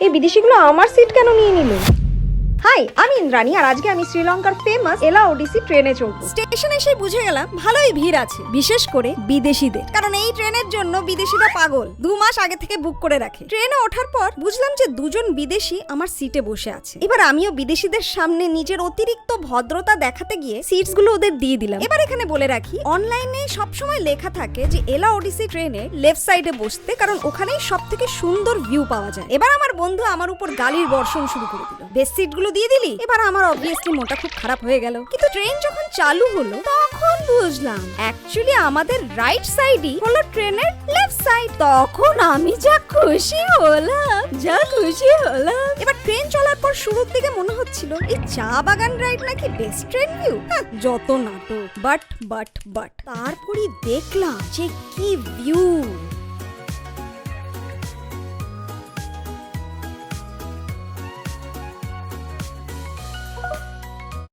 এই বিদেশিগুলো আমার সিট কেন নিয়ে নিল? হাই, আমি ইন্দ্রাণী আর আজকে আমি শ্রীলঙ্কার ফেমাস এলা ওডিসি ট্রেনে চড়বো। স্টেশনে এসে বুঝে গেলাম ভালোই ভিড় আছে, বিশেষ করে বিদেশিদের। কারণ এই ট্রেনের জন্য বিদেশিরা পাগল, দু মাস আগে থেকে বুক করে রাখে। ট্রেনে ওঠার পর বুঝলাম যে দুজন বিদেশি আমার সিটে বসে আছে। এবার আমিও বিদেশিদের সামনে নিজের অতিরিক্ত ভদ্রতা দেখাতে গিয়ে সিটসগুলো ওদের দিয়ে দিলাম। এবার এখানে বলে রাখি অনলাইনে সবসময় লেখা থাকে যে এলা ওডিসি ট্রেনে লেফট সাইডে বসতে, কারণ ওখানেই সব থেকে সুন্দর ভিউ পাওয়া যায়। এবার আমার বন্ধু আমার উপর গালির বর্ষণ শুরু করে দিল। বেস্ট সিটগুলো দিয়ে দিলি? এবার আমার অবভিয়াসলি মনটা খুব খারাপ হয়ে গেল। কিন্তু ট্রেন যখন চালু হলো, তখন বুঝলাম অ্যাকচুয়ালি আমাদের রাইট সাইডই হলো ট্রেনের লেফট সাইড তখন আমি যা খুশি হলাম, যা খুশি হলাম। এবার ট্রেন চলার পর শুরুর দিকে মনে হচ্ছিল, এই চা বাগান রাইড নাকি বেস্ট ট্রেন ভিউ যত নাটক। বাট বাট বাট তারপরই দেখলাম যে কি ভিউ